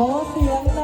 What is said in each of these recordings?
ขอเสียง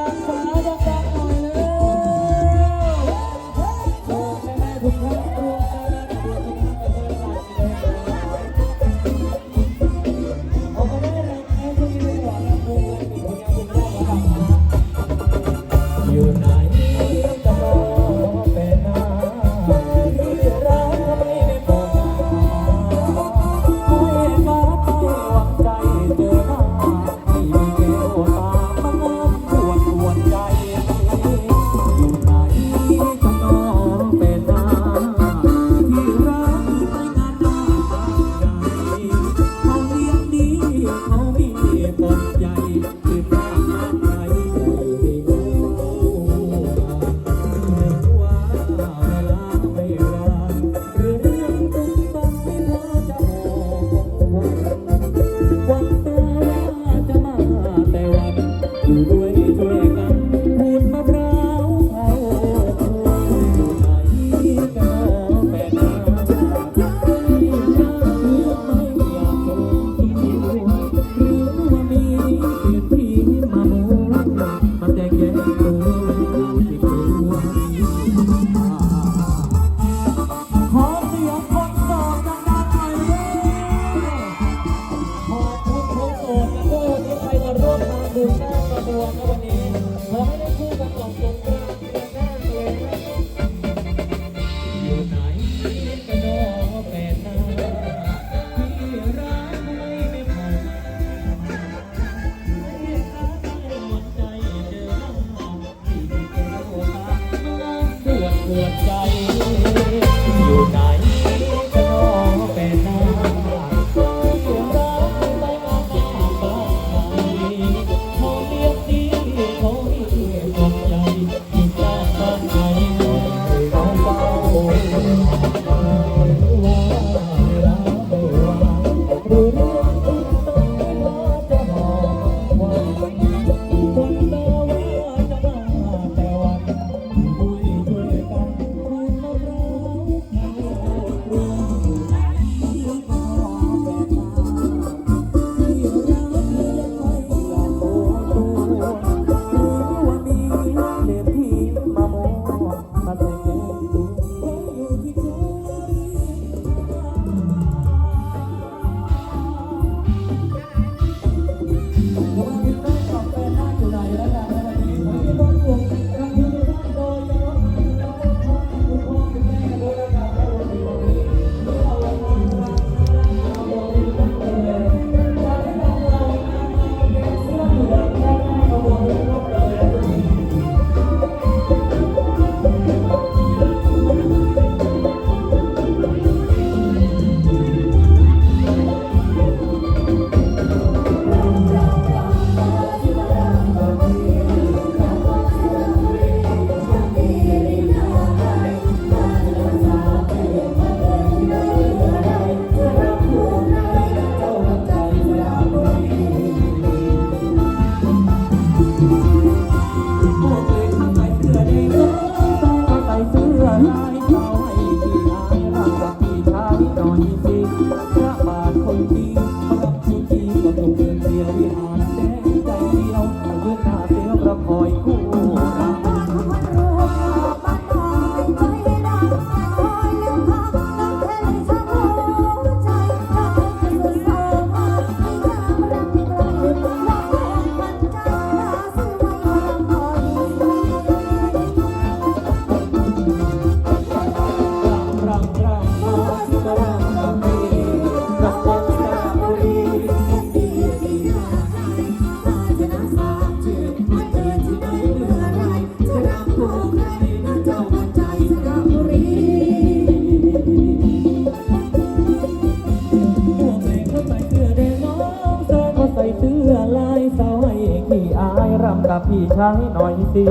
กับพี่ชายหน่อยสิ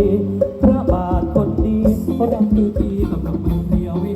พระบาทคนดีรักคือพี่กับกับมือเดียววิ